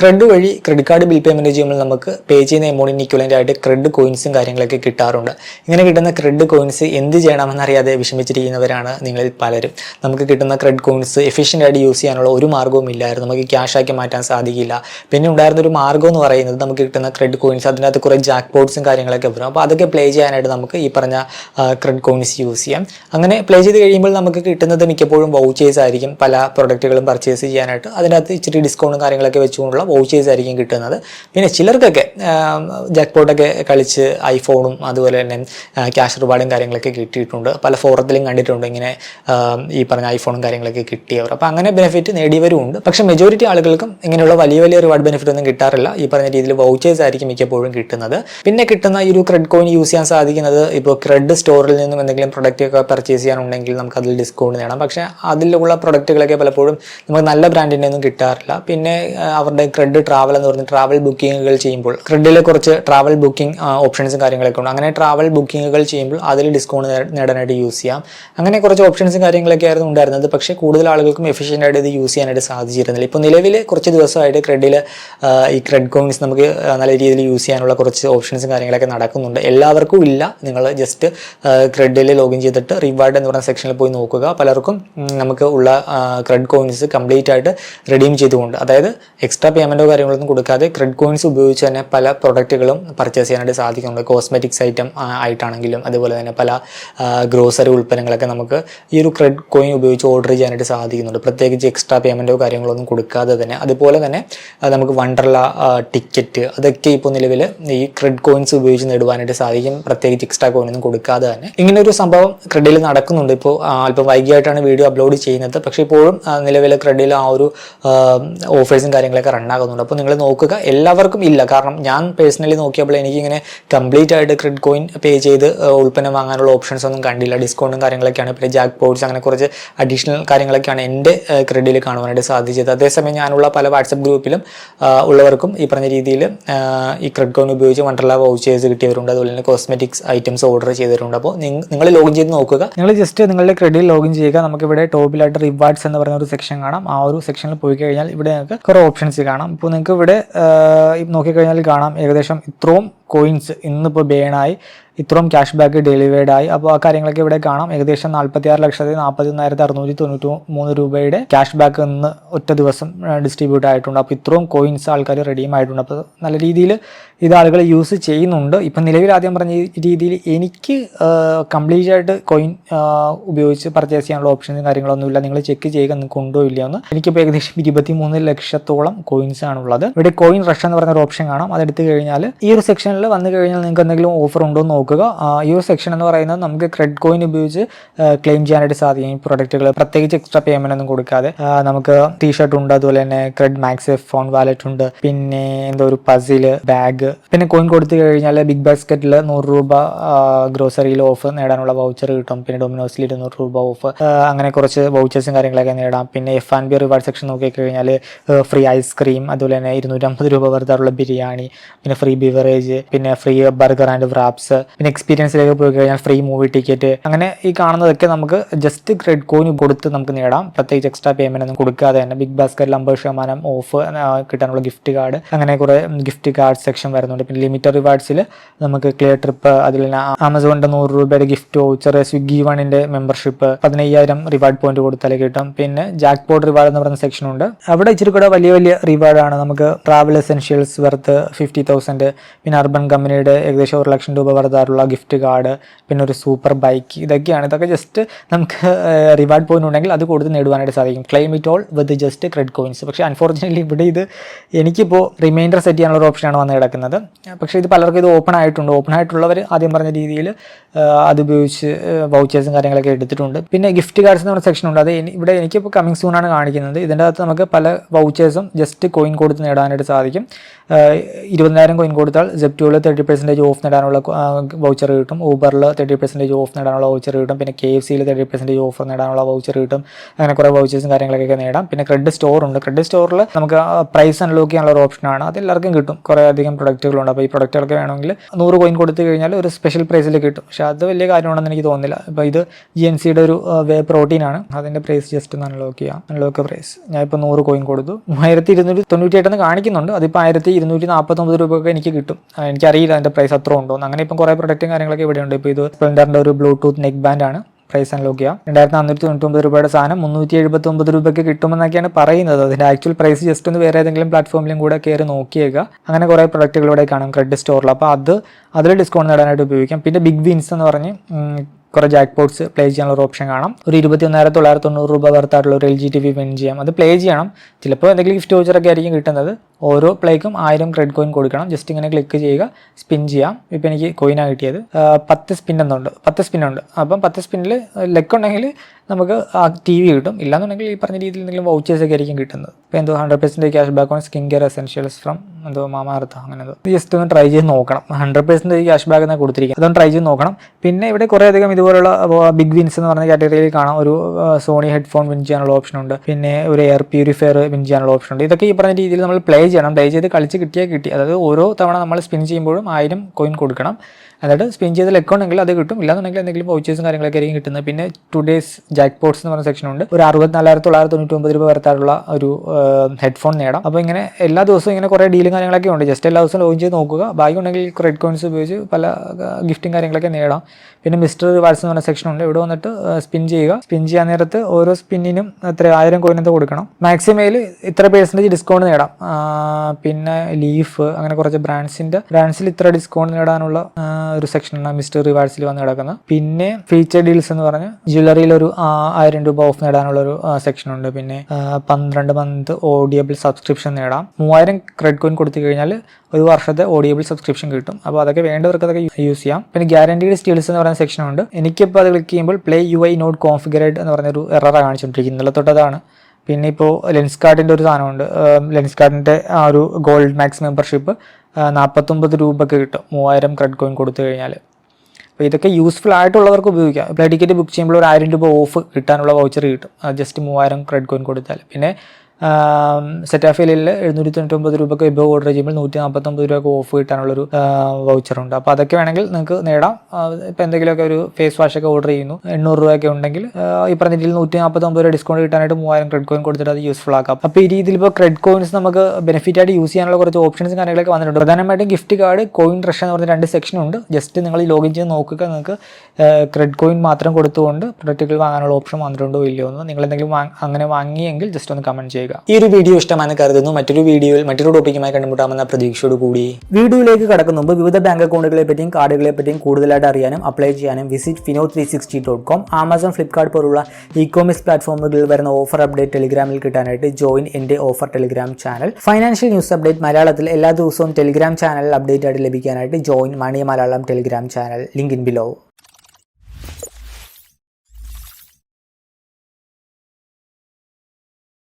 Cred വഴി credit card bill payment ചെയ്യുമ്പോൾ നമുക്ക് പേ ചെയ്യുന്ന എമൗണ്ടിന് ഇക്വലന്റ് ആയിട്ട് കോയിൻസും കാര്യങ്ങളൊക്കെ കിട്ടാറുണ്ട്. ഇങ്ങനെ കിട്ടുന്ന ക്രെഡിറ്റ് കോയിൻസ് എന്ത് ചെയ്യണമെന്നറിയാതെ വിഷമിച്ചിരിക്കുന്നവരാണ് നിങ്ങളിൽ പലരും. നമുക്ക് കിട്ടുന്ന ക്രെഡിറ്റ് കോയിൻസ് എഫിഷ്യന്റ് ആയിട്ട് യൂസ് ചെയ്യാനുള്ള ഒരു മാർഗവും ഇല്ലായിരുന്നു. നമുക്ക് ക്യാഷ് ആക്കി മാറ്റാൻ സാധിക്കില്ല. പിന്നെ ഉണ്ടായിരുന്ന ഒരു മാർഗം എന്ന് പറയുന്നത് നമുക്ക് കിട്ടുന്ന ക്രെഡിറ്റ് കോയിൻസ് അതിനകത്ത് കുറേ ജാക്ക് ബോർഡ്സും കാര്യങ്ങളൊക്കെ വരും. അപ്പോൾ അതൊക്കെ പ്ലേ ചെയ്യാനായിട്ട് നമുക്ക് ഈ പറഞ്ഞ ക്രെഡിറ്റ് കോയിൻസ് യൂസ് ചെയ്യാം. അങ്ങനെ പ്ലേ ചെയ്ത് കഴിയുമ്പോൾ നമുക്ക് കിട്ടുന്നത് മിക്കപ്പോഴും വൗച്ചേഴ്സ് ആയിരിക്കും. പല പ്രൊഡക്റ്റുകളും പർച്ചേസ് ചെയ്യാനായിട്ട്. അതിനകത്ത് ഇച്ചിരി ഡിസ്കൗണ്ടും കാര്യങ്ങളൊക്കെ വെച്ചുകൊണ്ടുള്ള വൗച്ചേഴ്സ് ആയിരിക്കും കിട്ടുന്നത്. പിന്നെ ചിലർക്കൊക്കെ ജാക്ക് പോട്ടൊക്കെ കളിച്ച് ഐഫോണും അതുപോലെ തന്നെ ക്യാഷ് റിവാർഡും കാര്യങ്ങളൊക്കെ കിട്ടിയിട്ടുണ്ട്. പല ഫോറത്തിലും കണ്ടിട്ടുണ്ട് ഇങ്ങനെ ഈ പറഞ്ഞ ഐഫോണും കാര്യങ്ങളൊക്കെ കിട്ടിയവർ. അപ്പോൾ അങ്ങനെ ബെനിഫിറ്റ് നേടിയവരും ഉണ്ട്. പക്ഷെ മെജോറിറ്റി ആളുകൾക്കും ഇങ്ങനെയുള്ള വലിയ വലിയ റിവാർഡ് ബെനിഫിറ്റ് ഒന്നും കിട്ടാറില്ല. ഈ പറഞ്ഞ രീതിയിൽ വൗച്ചേഴ്സ് ആയിരിക്കും മിക്കപ്പോഴും കിട്ടുന്നത്. പിന്നെ കിട്ടുന്ന ഈ ഒരു ക്രെഡിറ്റ് കോയിൻ യൂസ് ചെയ്യാൻ സാധിക്കുന്നത് ഇപ്പോൾ ക്രെഡ് സ്റ്റോറിൽ നിന്നും എന്തെങ്കിലും പ്രൊഡക്റ്റ് ഒക്കെ പർച്ചേസ് ചെയ്യാനുണ്ടെങ്കിൽ നമുക്ക് അതിൽ ഡിസ്കൗണ്ട് നേടാം. പക്ഷേ അതിലുള്ള പ്രൊഡക്റ്റുകളൊക്കെ പലപ്പോഴും നമുക്ക് നല്ല ബ്രാൻഡിന്റെ ഒന്നും കിട്ടാറില്ല. പിന്നെ അവരുടെ ക്രെഡ് ട്രാവൽ എന്ന് പറഞ്ഞ് ട്രാവൽ ബുക്കിങ്ങുകൾ ചെയ്യുമ്പോൾ ക്രെഡിലെ കുറച്ച് ട്രാവൽ ബുക്കിംഗ് ഓപ്ഷൻസും കാര്യങ്ങളൊക്കെ ഉണ്ട്. അങ്ങനെ ട്രാവൽ ബുക്കിങ്ങുകൾ ചെയ്യുമ്പോൾ അതിൽ ഡിസ്കൗണ്ട് നേടാനായിട്ട് യൂസ് ചെയ്യാം. അങ്ങനെ കുറച്ച് ഓപ്ഷൻസും കാര്യങ്ങളൊക്കെ ആയിരുന്നു ഉണ്ടായിരുന്നത്. പക്ഷേ കൂടുതൽ ആളുകൾക്കും എഫിഷ്യന്റ് ആയിട്ട് ഇത് യൂസ് ചെയ്യാനായിട്ട് സാധിച്ചിരുന്നില്ല. ഇപ്പോൾ നിലവിൽ കുറച്ച് ദിവസമായിട്ട് ക്രെഡിൽ ഈ ക്രെഡ് കോയിൻസ് നമുക്ക് നല്ല രീതിയിൽ യൂസ് ചെയ്യാനുള്ള കുറച്ച് ഓപ്ഷൻസും കാര്യങ്ങളൊക്കെ നടക്കുന്നുണ്ട്. എല്ലാവർക്കും ഇല്ല. നിങ്ങൾ ജസ്റ്റ് ക്രെഡിൽ ലോഗിൻ ചെയ്തിട്ട് റിവാർഡ് എന്ന് പറഞ്ഞ സെക്ഷനിൽ പോയി നോക്കുക. പലർക്കും നമുക്ക് ഉള്ള ക്രെഡ് കോയിൻസ് കംപ്ലീറ്റ് ആയിട്ട് റെഡീം ചെയ്തുകൊണ്ട്. അതായത് എക്സ്ട്രാ പേയ്മെന്റോ കാര്യങ്ങളൊന്നും കൊടുക്കാതെ ക്രെഡിറ്റ് കോയിൻസ് ഉപയോഗിച്ച് തന്നെ പല പ്രൊഡക്റ്റുകളും പർച്ചേസ് ചെയ്യാനായിട്ട് സാധിക്കുന്നുണ്ട്. കോസ്മെറ്റിക്സ് ഐറ്റം ആയിട്ടാണെങ്കിലും അതുപോലെ തന്നെ പല ഗ്രോസറി ഉൽപ്പന്നങ്ങളൊക്കെ നമുക്ക് ഈ ഒരു ക്രെഡിറ്റ് കോയിൻ ഉപയോഗിച്ച് ഓർഡർ ചെയ്യാനായിട്ട് സാധിക്കുന്നുണ്ട്. പ്രത്യേകിച്ച് എക്സ്ട്രാ പേയ്മെന്റോ കാര്യങ്ങളൊന്നും കൊടുക്കാതെ തന്നെ. അതുപോലെ തന്നെ നമുക്ക് വണ്ടർല ടിക്കറ്റ് അതൊക്കെ ഇപ്പോൾ നിലവിൽ ഈ ക്രെഡിറ്റ് കോയിൻസ് ഉപയോഗിച്ച് നേടുവാനായിട്ട് സാധിക്കും. പ്രത്യേകിച്ച് എക്സ്ട്രാ കോയിനൊന്നും കൊടുക്കാതെ തന്നെ. ഇങ്ങനെ ഒരു സംഭവം ക്രെഡിൽ നടക്കുന്നുണ്ട്. ഇപ്പോൾ അല്പം വൈകിയായിട്ടാണ് വീഡിയോ അപ്ലോഡ് ചെയ്യുന്നത്. പക്ഷേ ഇപ്പോഴും നിലവിൽ ക്രെഡിൽ ആ ഒരു ഓഫേഴ്സും കാര്യങ്ങളൊക്കെ റൺ ആകുന്നുണ്ട് അപ്പോൾ നിങ്ങൾ നോക്കുക എല്ലാവർക്കും ഇല്ല. കാരണം ഞാൻ പേഴ്സണലി നോക്കിയപ്പോൾ എനിക്കിങ്ങനെ കംപ്ലീറ്റ് ആയിട്ട് ക്രെഡിറ്റ് കോയിൻ പേ ചെയ്ത് ഉൽപ്പന്നം വാങ്ങാനുള്ള ഓപ്ഷൻസ് ഒന്നും കണ്ടില്ല. ഡിസ്കൗണ്ടും കാര്യങ്ങളൊക്കെയാണ്. പിന്നെ ജാക്ക് പോട്ട്സ് അങ്ങനെ കുറച്ച് അഡീഷണൽ കാര്യങ്ങളൊക്കെയാണ് എന്റെ ക്രെഡിറ്റിൽ കാണുവാനായിട്ട് സാധിച്ചത്. അതേസമയം ഞാനുള്ള പല വാട്സപ്പ് ഗ്രൂപ്പിലും ഉള്ളവർക്കും ഈ പറഞ്ഞ രീതിയിൽ ഈ ക്രെഡിറ്റ് കോയിൻ ഉപയോഗിച്ച് വണ്ടർല വൗച്ചേഴ്സ് കിട്ടിയവരുണ്ട്. അതുപോലെ തന്നെ കോസ്മെറ്റിക്സ് ഐറ്റംസ് ഓർഡർ ചെയ്തിട്ടുണ്ട് അപ്പോൾ നിങ്ങൾ ലോഗിൻ ചെയ്ത് നോക്കുക. നിങ്ങൾ ജസ്റ്റ് നിങ്ങളുടെ ക്രെഡിറ്റ് ലോഗിൻ ചെയ്യുക. നമുക്കിവിടെ ടോപ്പിലായിട്ട് റിവാർഡ്സ് എന്ന് പറയുന്ന ഒരു സെക്ഷൻ കാണാം. ആ ഒരു സെക്ഷനിൽ പോയി കഴിഞ്ഞാൽ ഇവിടെ നിങ്ങൾക്ക് കുറേ ഓപ്ഷൻസ് കാണാം. ഇപ്പോൾ നിങ്ങൾക്ക് ഇവിടെ നോക്കിക്കഴിഞ്ഞാൽ കാണാം. ഏകദേശം ഇത്രയും കോയിൻസ് ഇന്നിപ്പോൾ ബേണായി ഇത്രയും ക്യാഷ് ബാക്ക് ഡെലിവേർഡ് ആയി. അപ്പോൾ ആ കാര്യങ്ങളൊക്കെ ഇവിടെ കാണാം. ഏകദേശം നാൽപ്പത്തി ആറ് ലക്ഷത്തി നാൽപ്പത്തി ഒന്നായിരത്തി അറുന്നൂറ്റി തൊണ്ണൂറ്റി മൂന്ന് രൂപയുടെ ക്യാഷ് ബാക്ക് ഇന്ന് ഒറ്റ ദിവസം ഡിസ്ട്രിബ്യൂട്ട് ആയിട്ടുണ്ട്. അപ്പോൾ ഇത്രയും കോയിൻസ് ആൾക്കാർ റെഡിയും ആയിട്ടുണ്ട്. അപ്പോൾ നല്ല രീതിയിൽ ഇത് ആളുകൾ യൂസ് ചെയ്യുന്നുണ്ട്. ഇപ്പം നിലവിൽ ആദ്യം പറഞ്ഞ രീതിയിൽ എനിക്ക് കംപ്ലീറ്റ് ആയിട്ട് കോയിൻ ഉപയോഗിച്ച് പർച്ചേസ് ചെയ്യാനുള്ള ഓപ്ഷൻസും കാര്യങ്ങളൊന്നുമില്ല നിങ്ങൾ ചെക്ക് ചെയ്യുക നിങ്ങൾക്ക് ഉണ്ടോ ഇല്ലയോ എന്ന്. എനിക്കിപ്പോൾ ഏകദേശം ഇരുപത്തി മൂന്ന് ലക്ഷത്തോളം കോയിൻസ് ആണുള്ളത്. ഇവിടെ കോയിൻ റഷ് എന്ന് പറഞ്ഞ ഒരു ഓപ്ഷൻ കാണാം. അതെടുത്ത് കഴിഞ്ഞാൽ ഈ ഒരു സെക്ഷനിൽ വന്നു കഴിഞ്ഞാൽ നിങ്ങൾക്ക് എന്തെങ്കിലും ഓഫർ ഉണ്ടോ എന്ന് നോക്കുക. ഈ ഒരു സെക്ഷൻ എന്ന് പറയുന്നത് നമുക്ക് ക്രെഡിറ്റ് കോയിൻ ഉപയോഗിച്ച് ക്ലെയിം ചെയ്യാനായിട്ട് സാധിക്കും. ഈ പ്രൊഡക്റ്റുകൾ പ്രത്യേകിച്ച് എക്സ്ട്രാ പേയ്മെന്റ് ഒന്നും കൊടുക്കാതെ. നമുക്ക് ടീഷർട്ട് ഉണ്ട് അതുപോലെ തന്നെ ക്രെഡ് മാക്സ് ഫോൺ വാലറ്റ് ഉണ്ട്. പിന്നെ എന്തോ ഒരു പസിൽ ബാഗ് പിന്നെ കോയിൻ കൊടുത്തു കഴിഞ്ഞാൽ ബിഗ് ബാസ്ക്കറ്റിൽ നൂറ് രൂപ ഗ്രോസറിയിൽ ഓഫർ നേടാനുള്ള വൗച്ചർ കിട്ടും. പിന്നെ ഡൊമിനോസിൽ ഇരുന്നൂറ് രൂപ ഓഫ് അങ്ങനെ കുറച്ച് വൗച്ചേഴ്സും കാര്യങ്ങളൊക്കെ നേടാം. പിന്നെ F and B reward section നോക്കിക്കഴിഞ്ഞാൽ ഫ്രീ ഐസ്ക്രീം അതുപോലെ തന്നെ ഇരുന്നൂറ്റമ്പത് രൂപ വെറുതെയുള്ള ബിരിയാണി. പിന്നെ ഫ്രീ ബിവറേജ് പിന്നെ ഫ്രീ ബർഗർ ആൻഡ് വ്രാപ്സ് പിന്നെ എക്സ്പീരിയൻസിലേക്ക് പോയി കഴിഞ്ഞാൽ ഫ്രീ മൂവി ടിക്കറ്റ് അങ്ങനെ ഈ കാണുന്നതൊക്കെ നമുക്ക് ജസ്റ്റ് ക്രെഡിറ്റ് കോയിൻ കൊടുത്ത് നമുക്ക് നേടാം. പ്രത്യേകിച്ച് എക്സ്ട്രാ പേയ്മെന്റ് ഒന്നും കൊടുക്കാതെ തന്നെ. ബിഗ് ബാസ്ക്കറ്റിൽ അമ്പത് ശതമാനം ഓഫ് കിട്ടാനുള്ള ഗിഫ്റ്റ് കാർഡ് അങ്ങനെ കുറെ ഗിഫ്റ്റ് കാർഡ് സെക്ഷൻ വരുന്നുണ്ട്. പിന്നെ ലിമിറ്റഡ് റിവാർഡ്സിൽ നമുക്ക് ക്ലിയർ ട്രിപ്പ് അതിൽ തന്നെ ആമസോണിന്റെ നൂറ് രൂപയുടെ ഗിഫ്റ്റ് വൗച്ചർ സ്വിഗ്ഗി വണിന്റെ മെമ്പർഷിപ്പ് പതിനയ്യായിരം റിവാർഡ് പോയിന്റ് കൊടുത്താൽ കിട്ടും. പിന്നെ ജാക്ക് പോട്ട് റിവാർഡ് എന്ന് പറയുന്ന സെക്ഷൻ ഉണ്ട്. അവിടെ ഇച്ചിരി കൂടെ വലിയ വലിയ റിവാർഡാണ് നമുക്ക് travel essentials worth fifty thousand പിന്നെ അർബൻ കമ്പനിയുടെ ഏകദേശം ഒരു ലക്ഷം രൂപ വർത്താറുള്ള ഗിഫ്റ്റ് കാർഡ് പിന്നെ ഒരു സൂപ്പർ ബൈക്ക് ഇതൊക്കെയാണ്. ഇതൊക്കെ ജസ്റ്റ് നമുക്ക് റിവാർഡ് പോയിന്റ് ഉണ്ടെങ്കിൽ അത് കൊടുത്ത് നേടുവാനായിട്ട് സാധിക്കും. Claim it all with just credit coins പക്ഷേ അൺഫോർച്ചുനേറ്റ്ലി ഇവിടെ ഇത് എനിക്കിപ്പോൾ റിമൈൻഡർ സെറ്റ് ചെയ്യാനുള്ള ഒരു ഓപ്ഷനാണ് വന്ന് കിടക്കുന്നത്. പക്ഷേ ഇത് പലർക്കും ഇത് ഓപ്പൺ ആയിട്ടുണ്ട്. ഓപ്പൺ ആയിട്ടുള്ളവർ ആദ്യം പറഞ്ഞ രീതിയിൽ അത് ഉപയോഗിച്ച് വൗച്ചേഴ്സും കാര്യങ്ങളൊക്കെ എടുത്തിട്ടുണ്ട്. പിന്നെ ഗിഫ്റ്റ് കാർഡ്സ് എന്ന് പറഞ്ഞ സെക്ഷൻ ഉണ്ട്. അത് ഇവിടെ എനിക്കിപ്പോൾ കമ്മിങ് സൂൺ ആണ് കാണിക്കുന്നത്. ഇതിന്റെ അകത്ത് നമുക്ക് പല വൗച്ചേഴ്സും ജസ്റ്റ് കോയിൻ കൊടുത്ത് നേടാനായിട്ട് സാധിക്കും. ഇരുപതിനായിരം കോയിൻ കൊടുത്താൽ ജെപ്റ്റു മീഷോയിൽ തേർട്ടി പെർസെന്റേജ് ഓഫ് നേടാനുള്ള വൗച്ചർ കിട്ടും. ഊബറിൽ തേർട്ടി പെർസെന്റേജ് ഓഫ് നേടാനുള്ള വൗച്ചർ കിട്ടും. പിന്നെ കെ എഫ് സിയിൽ തേർട്ടി പെർസെന്റേജ് ഓഫർ നേടാനുള്ള വൗച്ചർ കിട്ടും. അങ്ങനെ കുറേ വൗച്ചേഴ്സും കാര്യങ്ങളൊക്കെ നേടാം. പിന്നെ ക്രെഡിറ്റ് സ്റ്റോർ ഉണ്ട്. ക്രെഡിറ്റ് സ്റ്റോറിൽ നമുക്ക് പ്രൈസ് അൺലോക്ക് ചെയ്യാനുള്ള ഒരു ഓപ്ഷനാണ് അത് എല്ലാവർക്കും കിട്ടും. കുറേ അധികം പ്രൊഡക്റ്റുകളുണ്ട് അപ്പോൾ ഈ പ്രൊഡക്റ്റുകളൊക്കെ വേണമെങ്കിൽ നൂറ് കോയിൻ കൊടുത്തു കഴിഞ്ഞാൽ ഒരു സ്പെഷ്യൽ പ്രൈസിൽ കിട്ടും. പക്ഷേ അത് വലിയ കാര്യമാണെന്ന് എനിക്ക് തോന്നുന്നില്ല. അപ്പോൾ ഇത് ജി എൻ സിയുടെ ഒരു വേ പ്രോട്ടീനാണ് അതിന്റെ പ്രൈസ് ജസ്റ്റ് ഒന്ന് അൺലോക്ക് ചെയ്യാം. അൺലോക്ക് പ്രൈസ് ഞാൻ ഇപ്പോൾ നൂറ് കോയിൻ കൊടുത്തു. ആയിരത്തി ഇരുന്നൂറ്റി തൊണ്ണൂറ്റി എട്ടെന്ന് കാണിക്കുന്നുണ്ട്. അതിപ്പോൾ ആയിരത്തി ഇരുന്നൂറ്റി നാൽപ്പത്തൊമ്പത് രൂപയൊക്കെ എനിക്ക് കിട്ടും. എനിക്കറിയില്ല അതിന്റെ പ്രൈസ് അത്ര ഉണ്ടോ അങ്ങനെ ഇപ്പം കുറേ പ്രൊഡക്റ്റും കാര്യങ്ങളൊക്കെ ഇവിടെ ഉണ്ട് ഇപ്പോൾ ഇത് സ്പ്ലെൻഡറിന്റെ ഒരു ബ്ലൂടൂത്ത് നെക്ക് ബാൻഡ് ആണ് പ്രൈസ് അൺലോക്ക് ചെയ്യാം രണ്ടായിരത്തി നാനൂറ്റി തൊണ്ണൂറ്റൊമ്പത് രൂപയുടെ സാധനം മുന്നൂറ്റി എഴുപത്തി ഒമ്പത് രൂപയ്ക്ക് കിട്ടുമെന്നൊക്കെയാണ് പറയുന്നത്. അതിന്റെ ആക്ച്വൽ പ്രൈസ് ജസ്റ്റ് ഒന്ന് വേറെ ഏതെങ്കിലും പ്ലാറ്റ്ഫോമിലും കൂടെ കയറി നോക്കിയേക്കുക. അങ്ങനെ കുറേ പ്രൊഡക്റ്റുകൾ ഇവിടെ കാണും ക്രെഡിറ്റ് സ്റ്റോറിൽ അപ്പോൾ അത് അതിൽ ഡിസ്കൗണ്ട് നേടാനായിട്ട് ഉപയോഗിക്കാം. പിന്നെ ബിഗ് വിൻസ് എന്ന് പറഞ്ഞ് കുറേ ജാക്ക് പോട്ട്സ് പ്ലേ ചെയ്യാനുള്ള ഒരു ഓപ്ഷൻ കാണാം. ഒരു ഇരുപത്തി ഒന്നായിരത്തി തൊള്ളായിരത്തി തൊണ്ണൂറ് രൂപ വർത്തായിട്ടുള്ള ഒരു L G T V win ചെയ്യാം. അത് പ്ലേ ചെയ്യണം. ചിലപ്പോൾ എന്തെങ്കിലും ഗിഫ്റ്റ് വോച്ചറൊക്കെ ആയിരിക്കും കിട്ടുന്നത്. ഓരോ പ്ലേക്കും ആയിരം ക്രെഡിറ്റ് കോയിൻ കൊടുക്കണം. ജസ്റ്റ് ഇങ്ങനെ ക്ലിക്ക് ചെയ്യുക സ്പിൻ ചെയ്യാം. ഇപ്പോൾ എനിക്ക് കോയിനാണ് കിട്ടിയത്. പത്ത് സ്പിൻ എന്നുണ്ട്. പത്ത് സ്പിന്നുണ്ട് അപ്പം പത്ത് സ്പിന്നിൽ ലെക്ക് ഉണ്ടെങ്കിൽ നമുക്ക് ആ ടി വി കിട്ടും. ഇല്ലാന്നുണ്ടെങ്കിൽ ഈ പറഞ്ഞ രീതിയിൽ എന്തെങ്കിലും വൗച്ചേഴ്സ് ഒക്കെ ആയിരിക്കും കിട്ടുന്നത്. ഇപ്പോൾ എന്തോ hundred percent cash back on skin care essentials from എന്തോ മാമാർത്ത അങ്ങനെ ജസ്റ്റ് ഒന്ന് ട്രൈ ചെയ്ത് നോക്കണം. ഹൺഡ്രഡ് പെർസെന്റ് ക്യാഷ് ബാക്ക് എന്നാണ് കൊടുത്തിരിക്കുന്നത്. അതൊന്ന് ട്രൈ ചെയ്ത് നോക്കണം. പിന്നെ ഇവിടെ കുറേ അധികം ഇതുപോലുള്ള ബിഗ് വിൻസ് എന്ന് പറഞ്ഞ കാറ്റഗറിയിൽ കാണാം. ഒരു സോണി ഹെഡ്ഫോൺ വിൻ ചെയ്യാനുള്ള ഓപ്ഷൻ ഉണ്ട്. പിന്നെ ഒരു എയർ പ്യൂരിഫയർ വിൻ ചെയ്യാനുള്ള ഓപ്ഷൻ ഉണ്ട്. ഇതൊക്കെ ഈ പറഞ്ഞ രീതിയിൽ നമ്മൾ പ്ലേ ചെയ്യണം. പ്ലേ ചെയ്ത് കളിച്ച് കിട്ടിയാൽ കിട്ടി. അതായത് ഓരോ തവണ നമ്മൾ സ്പിൻ ചെയ്യുമ്പോഴും ആയിരം കോയിൻ കൊടുക്കണം. എന്നിട്ട് സ്പിൻ ചെയ്ത് ലെക്ക് ഉണ്ടെങ്കിൽ അത് കിട്ടും. ഇല്ലാന്നുണ്ടെങ്കിൽ എന്തെങ്കിലും വൗച്ചേഴ്സും കാര്യങ്ങളൊക്കെ ആയിരിക്കും കിട്ടുന്നത്. പിന്നെ ടുഡേസ് ജാക്ക് പോട്ട്സ് എന്ന് പറഞ്ഞ സെക്ഷൻ ഉണ്ട്. ഒരു അറുപത്തിനാലായിരത്തി തൊള്ളായിരത്തി തൊണ്ണൂറ്റി ഒമ്പത് രൂപ വരത്താറുള്ള ഒരു ഹെഡ്ഫോൺ നേടാം. അപ്പോൾ ഇങ്ങനെ എല്ലാ ദിവസവും ഇങ്ങനെ കുറേ ഡീലും കാര്യങ്ങളൊക്കെ ഉണ്ട്. ജസ്റ്റ് എല്ലാ ദിവസവും ലോഞ്ച് ചെയ്ത് നോക്കുക. ബാക്കി ഉണ്ടെങ്കിൽ ക്രെഡിറ്റ് കോയിൻസ് ഉപയോഗിച്ച് പല ഗിഫ്റ്റും കാര്യങ്ങളൊക്കെ നേടാം. പിന്നെ മിസ്റ്റർ റിവാർഡ്സ് എന്ന് പറഞ്ഞ സെക്ഷൻ ഉണ്ട്. ഇവിടെ വന്നിട്ട് സ്പിൻ ചെയ്യുക. സ്പിൻ ചെയ്യാൻ നേരത്ത് ഓരോ സ്പിന്നിനും എത്ര ആയിരം കോയിൻ എന്ത് കൊടുക്കണം. മാക്സിമയിൽ ഇത്ര പേഴ്സന്റേജ് ഡിസ്കൗണ്ട് നേടാം. പിന്നെ ലീഫ് അങ്ങനെ കുറച്ച് ബ്രാൻഡ്സിന്റെ ബ്രാൻഡ്സിൽ ഇത്ര ഡിസ്കൗണ്ട് നേടാനുള്ള ഒരു സെക്ഷനാണ് മിസ്റ്റർ റിവാർഡ്സിൽ വന്ന് കിടക്കുന്നത് പിന്നെ ഫീച്ചർ ഡീൽസ് എന്ന് പറഞ്ഞ് ജ്വല്ലറിയിൽ ഒരു ആയിരം രൂപ ഓഫ് നേടാനുള്ള ഒരു സെക്ഷൻ ഉണ്ട്. പിന്നെ പന്ത്രണ്ട് മന്ത് ഓഡിയബിൾ സബ്സ്ക്രിപ്ഷൻ നേടാം. മൂവായിരം ക്രെഡിറ്റ് കോയിൻ കൊടുത്തു കഴിഞ്ഞാൽ ഒരു വർഷത്തെ ഓഡിയബിൾ സബ്സ്ക്രിപ്ഷൻ കിട്ടും. അപ്പോൾ അതൊക്കെ വേണ്ടവർക്ക് അതൊക്കെ യൂസ് ചെയ്യാം. പിന്നെ ഗ്യാരണ്ടീഡ് സ്റ്റീൽസ് എന്ന് പറയുന്ന സെക്ഷൻ ഉണ്ട്. എനിക്കിപ്പോൾ അത് ക്ലിക്ക് ചെയ്യുമ്പോൾ play U I not configured എന്ന് പറഞ്ഞൊരു എററാണ് കാണിച്ചുകൊണ്ടിരിക്കുന്നത് ഇന്നലെ തൊട്ടതാണ്. പിന്നെ ഇപ്പോൾ ലെൻസ് കാർഡിന്റെ ഒരു സാധനമുണ്ട്. ലെൻസ് കാർഡിന്റെ ആ ഒരു ഗോൾഡ് മാക്സ് മെമ്പർഷിപ്പ് നാൽപ്പത്തൊമ്പത് രൂപയ്ക്ക് കിട്ടും. മൂവായിരം ക്രെഡിറ്റ് കോയിൻ കൊടുത്തു കഴിഞ്ഞാൽ അപ്പോൾ ഇതൊക്കെ യൂസ്ഫുൾ ആയിട്ടുള്ളവർക്ക് ഉപയോഗിക്കാം. ഇപ്പോൾ ടിക്കറ്റ് ബുക്ക് ചെയ്യുമ്പോൾ ഒരു ആയിരം രൂപ ഓഫ് കിട്ടാനുള്ള വൗച്ചർ കിട്ടും. ജസ്റ്റ് മൂവായിരം ക്രെഡിറ്റ് കോയിൻ കൊടുത്താൽ പിന്നെ സെറ്റാഫിലിൽ എഴുന്നൂറ്റി തൊണ്ണൂറ്റൊമ്പത് രൂപക്ക് വിഭവം ഓർഡർ ചെയ്യുമ്പോൾ നൂറ്റി നാൽപ്പത്തൊമ്പത് രൂപയ്ക്ക് ഓഫ് കിട്ടാനുള്ളൊരു വൗച്ചറുണ്ട് അപ്പോൾ അതൊക്കെ വേണമെങ്കിൽ നിങ്ങൾക്ക് നേടാം. ഇപ്പോൾ എന്തെങ്കിലുമൊക്കെ ഒരു ഫേസ് വാഷ് ഒക്കെ ഓർഡർ ചെയ്യുന്നു. എണ്ണൂറ് രൂപയൊക്കെ ഉണ്ടെങ്കിൽ ഈ പറഞ്ഞ രീതിയിൽ നൂറ്റി നാൽപ്പത്തൊമ്പത് രൂപ ഡിസ്കൗണ്ട് കിട്ടാനായിട്ട് മൂവായിരം ക്രെഡിറ്റ് കോയിൻ കൊടുത്തിട്ട് അത് യൂസ്ഫുൾ ആക്കാം. അപ്പോൾ ഈ രീതിയിൽ ഇപ്പോൾ ക്രെഡിറ്റ് കോയിൻസ് നമുക്ക് ബെനിഫിറ്റ് ആയിട്ട് യൂസ് ചെയ്യാനുള്ള കുറച്ച് ഓപ്ഷൻസ് കാര്യങ്ങളൊക്കെ വന്നിട്ടുണ്ട്. പ്രധാനമായിട്ടും ഗിഫ്റ്റ് കാർഡ് കോയിൻ റഷ് എന്ന് പറഞ്ഞ രണ്ട് സെക്ഷൻ ഉണ്ട്. ജസ്റ്റ് നിങ്ങൾ ലോഗിൻ ചെയ്ത് നോക്കുക. നിങ്ങൾക്ക് ക്രെഡിറ്റ് കോയിൻ മാത്രം കൊടുത്തുകൊണ്ട് പ്രൊഡക്റ്റുകൾ വാങ്ങാനുള്ള ഓപ്ഷൻ വന്നിട്ടുണ്ടോ ഇല്ലയോ എന്ന് നിങ്ങൾ എന്തെങ്കിലും അങ്ങനെ വാങ്ങിയെങ്കിൽ ജസ്റ്റ് ഒന്ന് കമന്റ് ചെയ്യുക. ഈ ഒരു വീഡിയോ ഇഷ്ടമാണെന്ന് കരുതുന്നു. മറ്റൊരു വീഡിയോയിൽ മറ്റൊരു ടോപ്പിക്കുമായി കണ്ടുമുട്ടാമെന്ന പ്രതീക്ഷയോട് കൂടി. വീഡിയോയിലേക്ക് കടക്കുന്ന മുമ്പ് വിവിധ ബാങ്ക് അക്കൗണ്ടുകളെ പറ്റിയും കാർഡുകളെ പറ്റിയും കൂടുതലായിട്ട് അറിയാനും അപ്ലൈ ചെയ്യാനും visit Fino three sixty dot com Amazon Flipkart പോലുള്ള ഇ കോമേഴ്സ് പ്ലാറ്റ്ഫോമുകളിൽ വരുന്ന ഓഫർ അപ്ഡേറ്റ് ടെലിഗ്രാമിൽ കിട്ടാനായിട്ട് ജോയിൻ എന്റെ offer Telegram channel financial news update മലയാളത്തിൽ എല്ലാ ദിവസവും ടെലിഗ്രാം ചാനലിൽ അപ്ഡേറ്റ് ആയിട്ട് ലഭിക്കാനായിട്ട് join money Malayalam Telegram channel link in below